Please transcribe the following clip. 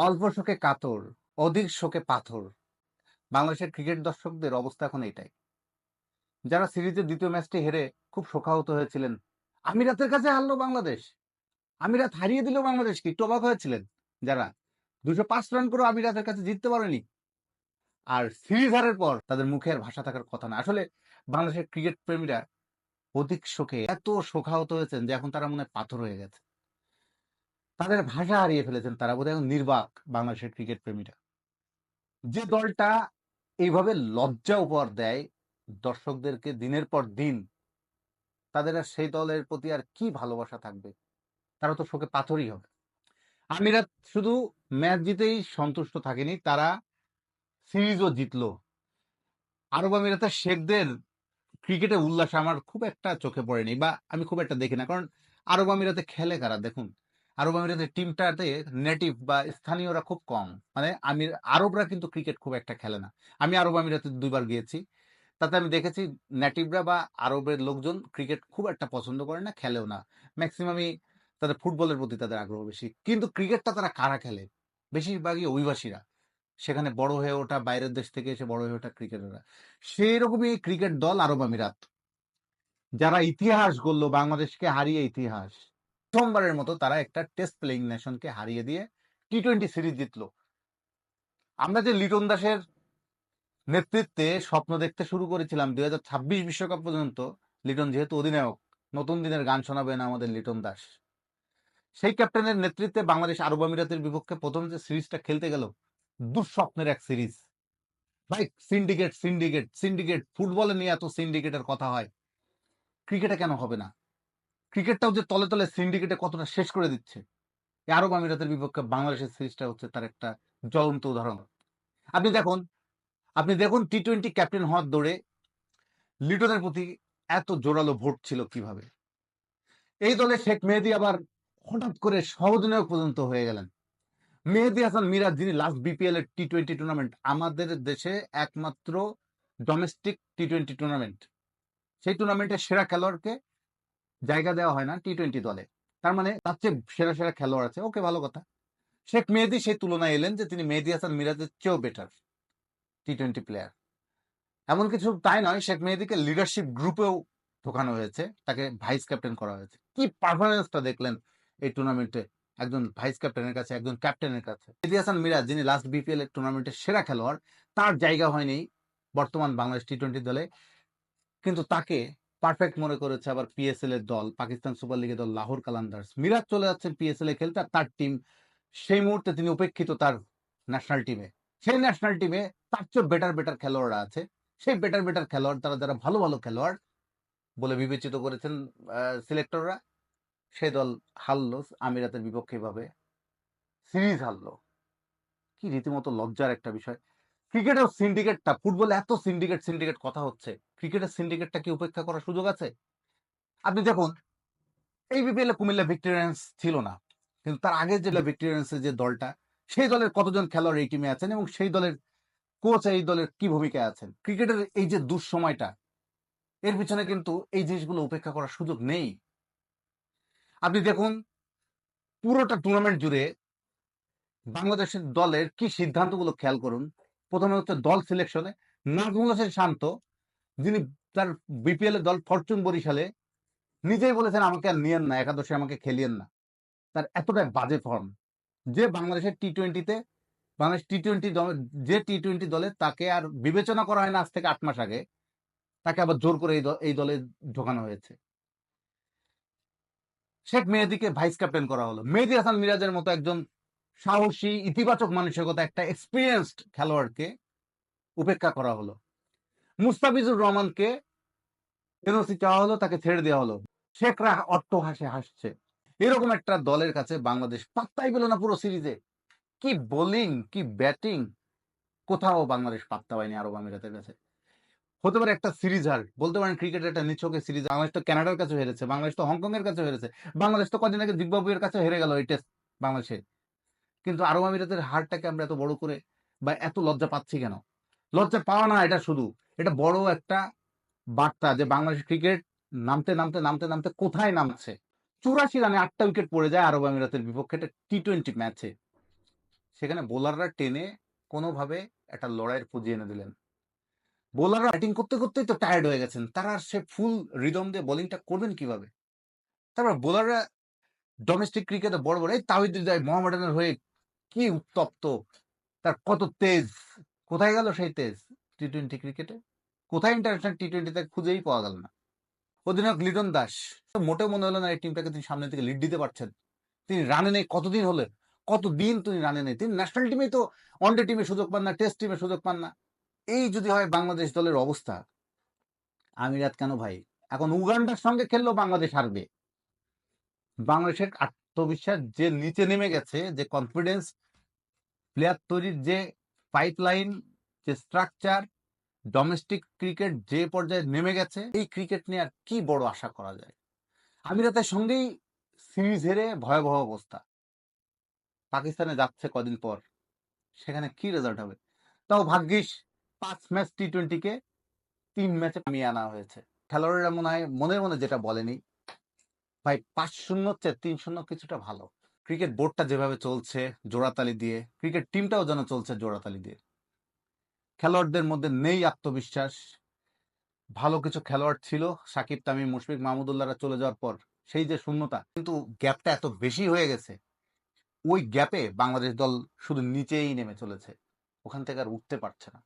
অল্প শোকে কাতর, অধিক শোকে পাথর। বাংলাদেশের ক্রিকেট দর্শকদের অবস্থা এখন এটাই। যারা সিরিজের দ্বিতীয় ম্যাচটি হেরে খুব শোকাহত হয়েছিলেন। আমিরাতের কাছে হারলো বাংলাদেশ। আমিরাত হারিয়ে দিল বাংলাদেশকে। একটু অবাক হয়েছিলেন যারা। ২০৫ রান করেও আমিরাতের কাছে জিততে পারেনি। আর সিরিজ হারের পর তাদের মুখে আর ভাষা থাকার কথা না। আসলে বাংলাদেশের ক্রিকেট প্রেমীরা অধিক শোকে এত শোকাহত হয়েছেন যে এখন তারা মনে পাথর হয়ে গেছে। তাদের ভাষা হারিয়ে ফেলেছেন তারা বোধহয় এখন নির্বাক বাংলাদেশের ক্রিকেট প্রেমীরা। যে দলটা এইভাবে লজ্জা উপহার দেয় দর্শকদেরকে দিনের পর দিন, তাদের আর সেই দলের প্রতি আর কি ভালোবাসা থাকবে? তারা তো শোকে পাথরই হবে। আমিরাত শুধু ম্যাচ জিতেই সন্তুষ্ট থাকেনি, তারা সিরিজও জিতলো। আরব আমিরাতের শেখদের ক্রিকেটে উল্লাস আমার খুব একটা চোখে পড়েনি বা আমি খুব একটা দেখি না। কারণ আরব আমিরাতে খেলে কারা দেখুন। আরব আমিরাতের টিমটাতে নেটিভ বা স্থানীয়রা খুব কম। মানে আমি আরবরা কিন্তু ক্রিকেট খুব একটা খেলে না। আমি আরব আমিরাতে ২ বার গিয়েছি। তাতে আমি দেখেছি নেটিভরা বা আরবের লোকজন ক্রিকেট খুব একটা পছন্দ করে না, খেলেও না। ম্যাক্সিমামই তাদের ফুটবলের প্রতি তাদের আগ্রহ বেশি। কিন্তু ক্রিকেটটা তারা কারা খেলে? বেশিরভাগই অভিবাসীরা। সেখানে বড় হয়ে ওঠা বাইরের দেশ থেকে এসে বড় হয়ে ওঠা ক্রিকেটাররা। সেই রকমই ক্রিকেট দল আরব আমিরাত। যারা ইতিহাস গড়ল বাংলাদেশকে হারিয়ে ইতিহাস। প্রথমবারের মতো তারা একটা টেস্ট প্লেয়িং নেশনকে হারিয়ে দিয়ে টি-টোয়েন্টি সিরিজ জিতলো। আমরা যে লিটন দাসের নেতৃত্বে স্বপ্ন দেখতে শুরু করেছিলাম ২০২৬ বিশ্বকাপ পর্যন্ত, লিটন যেহেতু অধিনায়ক, নতুন দিনের গান শোনাবেন আমাদের লিটন দাস। সেই ক্যাপ্টেনের নেতৃত্বে বাংলাদেশ আরব আমিরাতের বিপক্ষে প্রথম যে সিরিজটা খেলতে গেল, দুঃস্বপ্নের এক সিরিজ। ভাই সিন্ডিকেট, সিন্ডিকেট, সিন্ডিকেট ফুটবলে নিয়ে এত সিন্ডিকেটের কথা হয়। ক্রিকেটে কেন হবে না? ক্রিকেটটাও যে তলে, তলে সিন্ডিকেটে কতটা শেষ করে দিচ্ছে। আরব আমিরাতের বিপক্ষে বাংলাদেশের সিরিজটা হচ্ছে তার একটা জ্বলন্ত উদাহরণ। আপনি দেখুন, আপনি দেখুন টি-টোয়েন্টি ক্যাপ্টেন হওয়ার দৌড়ে লিটনের প্রতি এত জোরালো ভোট ছিল কীভাবে? এই দলে শেখ মেহেদি আবার হঠাৎ করে সহ-অধিনায়ক পর্যন্ত হয়ে গেলেন। মেহেদি হাসান মিরাজ যিনি লাস্ট বিপিএল এর টি-টোয়েন্টি টুর্নামেন্ট আমাদের দেশে একমাত্র ডোমেস্টিক টি-টোয়েন্টি টুর্নামেন্ট। সেই টুর্নামেন্টের সেরা খেলোয়াড়কে জায়গা দেওয়া হয় না টি-টোয়েন্টি দলে। তার মানে তার চেয়ে সেরা, সেরা খেলোয়াড় আছে। ওকে ভালো কথা। শেখ মেহেদি সেই তুলনায় এলেন যে তিনি মেহেদি হাসান মিরাজের চেয়েও বেটার টি-টোয়েন্টি প্লেয়ার। এমন কিছু তাই নয় শেখ মেহেদিকে লিডারশিপ গ্রুপেও ঢোকানো হয়েছে। তাকে ভাইস ক্যাপ্টেন করা হয়েছে। কি পারফরম্যান্সটা দেখলেন এই টুর্নামেন্টে একজন ভাইস ক্যাপ্টেনের কাছে, একজন ক্যাপ্টেনের কাছে। মেহেদী হাসান মিরাজ যিনি লাস্ট বিপিএল এর টুর্নামেন্টের সেরা খেলোয়াড়, তার জায়গা হয়নি বর্তমান বাংলাদেশ টি-টোয়েন্টি দলে। কিন্তু তাকে পারফেক্ট মনে করেছে আবার পিএসএল এর দল, পাকিস্তান সুপার লিগের দল লাহোর কালান্দার্স। মিরাজ চলে যাচ্ছেন পিএসএল এ খেলতে আর তার টিম সেই মুহূর্তে তিনি উপেক্ষিত তার ন্যাশনাল টিমে। সেই ন্যাশনাল টিমে তার চেয়েও বেটার, বেটার খেলোয়াড়রা আছে। সেই বেটার, বেটার খেলোয়াড় তারা যারা ভালো, ভালো খেলোয়াড় বলে বিবেচিত করেছেন সিলেক্টররা, সে দল হারল আমিরাতের বিপক্ষে এভাবে। সিরিজ হারলো। কি রীতিমতো লজ্জার একটা বিষয়। ক্রিকেটেও সিন্ডিকেটটা ফুটবলে এত সিন্ডিকেট, সিন্ডিকেট কথা হচ্ছে। ক্রিকেটের সিন্ডিকেটটা কি উপেক্ষা করার সুযোগ আছে? আপনি দেখুন, এই বিপিএল এ কুমিল্লা ভিক্টোরিয়ান্স ছিল না। কিন্তু তার আগে যে ভিক্টোরিয়ান্সের যে দলটা, সেই দলের কতজন খেলোয়াড় এই টিমে আছেন এবং সেই দলের কোচ এই দলের কি ভূমিকায় আছেন? ক্রিকেটের এই যে দুঃসময়টা, এর পিছনে কিন্তু এই জিনিসগুলো উপেক্ষা করার সুযোগ নেই। আপনি দেখুন, পুরোটা টুর্নামেন্ট জুড়ে বাংলাদেশের দলের কি সিদ্ধান্তগুলো খেয়াল করুন। প্রথমে হচ্ছে দল সিলেকশনে নাজমুল হোসেন শান্ত, যিনি তার বিপিএল দল ফরচুন বরিশালে নিজেই বলেছেন আমাকে আর নিয়েন না, একাদশে আমাকে খেলিয়েন না। তার এতটাই বাজে ফর্ম। যে বাংলাদেশের টি-টোয়েন্টিতে বাংলাদেশ টি-টোয়েন্টি দল যে টি-টোয়েন্টি দলে তাকে আর বিবেচনা করা হয় না আজ থেকে ৮ মাস আগে, তাকে আবার জোর করে এই দলে ঢোকানো হয়েছে। শেখ মেহেদিকে ভাইস ক্যাপ্টেন করা হলো। মেহেদি হাসান মিরাজের মতো একজন সাহসী, ইতিবাচক মানসিকতা একটা এক্সপিরিয়েন্সড খেলোয়াড়কে উপেক্ষা করা হলো। মুস্তাফিজুর রহমানকে এনওসি চাওয়া হলো, তাকে ছেড়ে দেওয়া হলো। শেখরা অট্টহাসে হাসছে। এরকম একটা দলের কাছে বাংলাদেশ পাত্তাই পেল না পুরো সিরিজে। কি বোলিং, কি ব্যাটিং কোথাও বাংলাদেশ পাত্তা পায়নি আরব আমিরাতের কাছে। হতে পারে একটা সিরিজ হার। বলতে পারেন ক্রিকেটের একটা নিছকের সিরিজ। বাংলাদেশ তো কানাডার কাছে হেরেছে। বাংলাদেশ তো হংকং এর কাছেও হেরেছে। বাংলাদেশ তো কদিন আগে জিম্বাবুয়ের কাছে হেরে গেল এই টেস্ট বাংলাদেশে। কিন্তু আরব আমিরাতের হারটাকে আমরা এত বড় করে বা এত লজ্জা পাচ্ছি কেন? লজ্জা পাওয়া না এটা শুধু। এটা বড় একটা বার্তা যে বাংলাদেশ ক্রিকেট নামতে, নামতে, নামতে, নামতে কোথায় নামছে। ৮৪ রানে আটটা উইকেট পড়ে যায় আরব আমিরাতের বিপক্ষে একটা টি-টোয়েন্টি ম্যাচে। সেখানে বোলাররা টেনে কোনোভাবে একটা লড়াইয়ের পুঁজি এনে দিলেন। বোলাররা ব্যাটিং করতে করতেই তো টায়ার্ড হয়ে গেছেন। তারা সে ফুল রিদম দিয়ে বোলিংটা করবেন কীভাবে? তারপর বোলাররা ডোমেস্টিক ক্রিকেটে বড় বড় এই হৃদয় মোহামেডানের হয়ে কি উত্তপ্ত? তার কত তেজ? কোথায় গেল সেই তেজ? টি টোয়েন্টি ক্রিকেটে কোথায় ইন্টারন্যাশনাল টি টোয়েন্টিতে খুঁজেই পাওয়া গেল না। অধিনায়ক লিটন দাস, মোটেও মনে হলো না এই টিমটাকে তিনি সামনে থেকে লিড দিতে পারছেন। তিনি রানে নেই, কতদিন হলে? কতদিন তিনি রানে নেই? তিনি ন্যাশনাল টিমে তো ওয়ানডে টিমে সুযোগ পান না টেস্ট টিমে সুযোগ পান না। এই যদি হয় বাংলাদেশ দলের অবস্থা। আমিরাত কেন ভাই? এখন উগান্ডার সঙ্গে খেললেও বাংলাদেশ হারবে। বাংলাদেশের আত্মবিশ্বাস যে নিচে নেমে গেছে, যে কনফিডেন্স প্লেয়ার তৈরির যে পাইপলাইন যে স্ট্রাকচার ডোমেস্টিক ক্রিকেট যে পর্যায়ে নেমে গেছে, এই ক্রিকেট নিয়ে আর কি বড় আশা করা যায়? আমিরাতের সঙ্গেই সিরিজ হেরে ভয়াবহ অবস্থা। পাকিস্তানে যাচ্ছে কদিন পর, সেখানে কি রেজাল্ট হবে? তাও ভাগ্যিস, পাঁচ ম্যাচ টি টোয়েন্টিকে তিন ম্যাচে নামিয়ে আনা হয়েছে। খেলোয়াড়েরা মনে হয় মনের মনে যেটা বলেনি, ভাই পাঁচ শূন্য চেয়ে তিন শূন্য কিছুটা ভালো। ক্রিকেট বোর্ডটা যেভাবে চলছে জোড়াতালি দিয়ে ক্রিকেট টিমটাও যেন চলছে জোড়াতালি দিয়ে। খেলোয়াড়দের মধ্যে নেই আত্মবিশ্বাস। ভালো কিছু খেলোয়াড় ছিল, সাকিব, তামিম, মুশফিক মাহমুদুল্লাহরা চলে যাওয়ার পর সেই যে শূন্যতা, কিন্তু গ্যাপটা এত বেশি হয়ে গেছে, ওই গ্যাপে বাংলাদেশ দল শুধু নিচেই নেমে চলেছে। ওখান থেকে আর উঠতে পারছে না।